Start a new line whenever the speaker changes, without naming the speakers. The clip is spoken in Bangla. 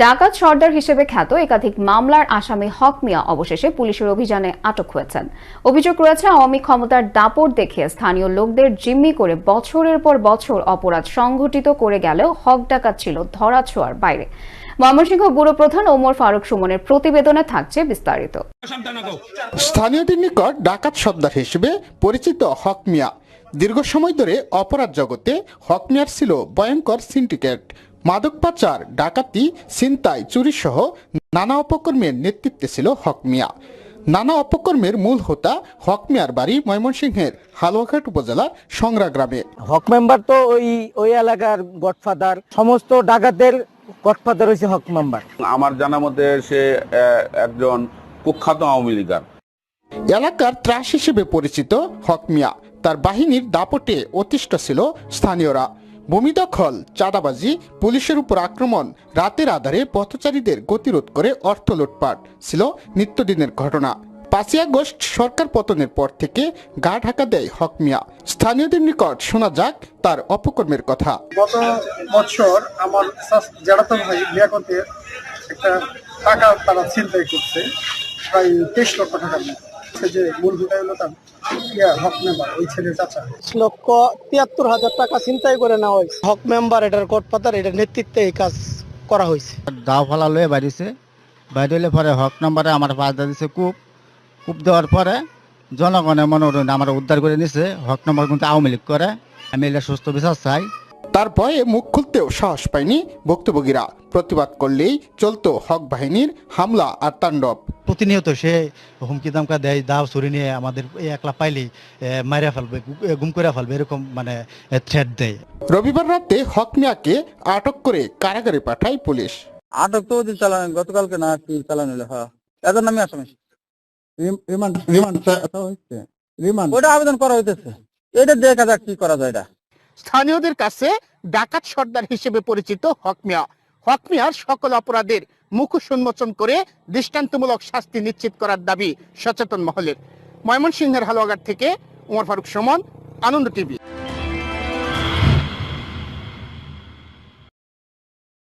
ডাকাত সর্দার হিসেবে খ্যাত একাধিক মামলার আসামি হক মিয়া অবশেষে পুলিশের অভিযানে আটক হয়েছেন। অভিযোগ রয়েছে, আওয়ামী ক্ষমতার দাপট দেখিয়ে স্থানীয় লোকদের জিম্মি করে বছরের পর বছর অপরাধ সংঘটিত করে গেলেও হক ডাকাত ছিল ধরাছোঁয়ার বাইরে। ময়মনসিংহ ব্যুরো প্রধান ওমর ফারুক সুমনের প্রতিবেদনে থাকছে বিস্তারিত।
স্থানীয়দের নিকট ডাকাত সর্দার হিসেবে পরিচিত হক মিয়া। দীর্ঘ সময় ধরে অপরাধ জগতে হক মিয়ার ছিল ভয়ঙ্কর সিন্ডিকেট। মাদক পাচার ডাকাতি ছিনতাই চুরি সহ নানা অপকর্মের নেতৃত্বে ছিল হক মিয়া। নানা অপকর্মের মূল হোতা হক মিয়ার বাড়ি ময়মনসিংহের হালুয়াঘাট উপজেলার সংগ্রা গ্রামে।
হক মেম্বার তো ওই ওই এলাকার গডফাদার। সমস্ত ডাকাতের গডফাদার হয়েছে হক মেম্বার।
আমার জানা মতে সে একজন কুখ্যাত আওয়ামী লীগার।
এলাকার ত্রাস হিসেবে পরিচিত হক মিয়া। তার বাহিনীর দাপটে অতিষ্ঠ ছিল স্থানীয়রা। ভূমি দখল চাঁদাবাজি, পুলিশের উপর আক্রমণ, রাতের আধারে পথচারীদের গতিরোধ করে অর্থ লুটপাট ছিল নিত্যদিনের ঘটনা। পাঁচই আগস্ট সরকার পতনের পর থেকে গা ঢাকা দেয় হক মিয়া। স্থানীয়দের নিকট শোনা যাক তার অপকর্মের কথা।
গত বছর আমার জ্যাঠাতো ভাই লিয়াকতের একটা টাকা তারা ছিনতাই করছে, প্রায় তেইশ লক্ষ মতো। সে যে মূল হলো তার হক মেম্বার ওই ছেলের চাচা।
লক্ষ তিয়াত্তর হাজার টাকা চিন্তাই করে নেওয়া হয়েছে। হক মেম্বার এটার গডফাদার এটার নেতৃত্বে এই কাজ করা হয়েছে।
দাও ফালা লয়ে বাড়িছে। বাইরে পরে হক নম্বরে আমার পাশ দিছে কূপ। কূপ দেওয়ার পরে জনগণের মনোরঞ্জন আমার উদ্ধার করে নিছে। হক নম্বর কিন্তু আওয়ামী লীগ করে। আমি এটা সুস্থ বিচার চাই।
তার ভয়ে মুখ খুলতেও সাহস পায়নি ভুক্তভোগীরা। প্রতিবাদ করলেই চলতো হক বাহিনীর হামলা আর তাণ্ডব।
প্রতিনিয়ত সে হুমকি দামকা দেয় দাও ছুরি নিয়ে আমাদের একলা পাইলেই মারিয়া ফেলবে গুম করে ফেলবে এরকম মানে থ্রেট দেয়।
রবিবার রাতে হক মিয়াকে আটক করে কারাগারে পাঠায় পুলিশ।
আটক তো ওদিন চালানো গতকালকে না কি চালানো হলো হ্যাঁ। এদের নামে আসামি। রিমান্ড রিমান্ড হচ্ছে রিমান্ড। ওটা আবেদন করা হইতেছে। এটা দেখা যাক কি করা যায় এটা।
স্থানীয়দের কাছে ডাকাত সর্দার হিসেবে পরিচিত হক মিয়া। হক মিয়ার সকল অপরাধের মুখোশ উন্মোচন করে দৃষ্টান্তমূলক শাস্তি নিশ্চিত করার দাবি সচেতন মহলের। ময়মনসিংহের হালুয়াঘাট থেকে উমর ফারুক সমন, আনন্দ টিভি।